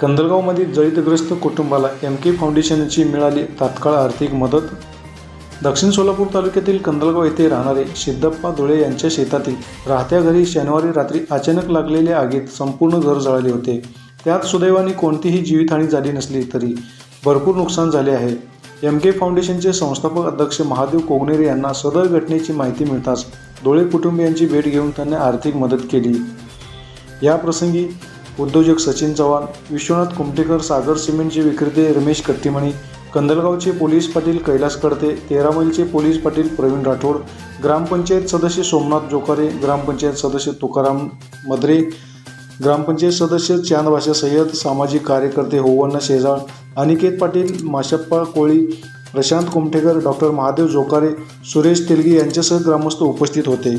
कंदलगावमधील जळीतग्रस्त कुटुंबाला एम के फाउंडेशनची मिळाली तात्काळ आर्थिक मदत. दक्षिण सोलापूर तालुक्यातील कंदलगाव येथे राहणारे सिद्धप्पा धुळे यांच्या शेतातील राहत्या घरी शनिवारी रात्री अचानक लागलेल्या आगीत संपूर्ण घर जळाले होते. त्यात सुदैवाने कोणतीही जीवितहानी झाली नसली तरी भरपूर नुकसान झाले आहे. एम के फाउंडेशनचे संस्थापक अध्यक्ष महादेव कोगनेरे यांना सदर घटनेची माहिती मिळताच धुळे कुटुंबियांची भेट घेऊन त्यांना आर्थिक मदत केली. या प्रसंगी उद्योजक सचिन चव्हाण विश्वनाथ कुमटेकर सागर सिमेंटचे विक्रेते रमेश कट्टीमणी कंदलगावचे पोलीस पाटील कैलास कडते तेरा मैलचे पोलीस पाटील प्रवीण राठोड ग्रामपंचायत सदस्य सोमनाथ जोकारे ग्रामपंचायत सदस्य तुकाराम मद्रे ग्रामपंचायत सदस्य चांदभाषा सय्यद सामाजिक कार्यकर्ते होवण्णा शेजाळ अनिकेत पाटील माशप्पा कोळी प्रशांत कुमठेकर डॉक्टर महादेव जोकारे सुरेश तेलगी यांच्यासह ग्रामस्थ उपस्थित होते.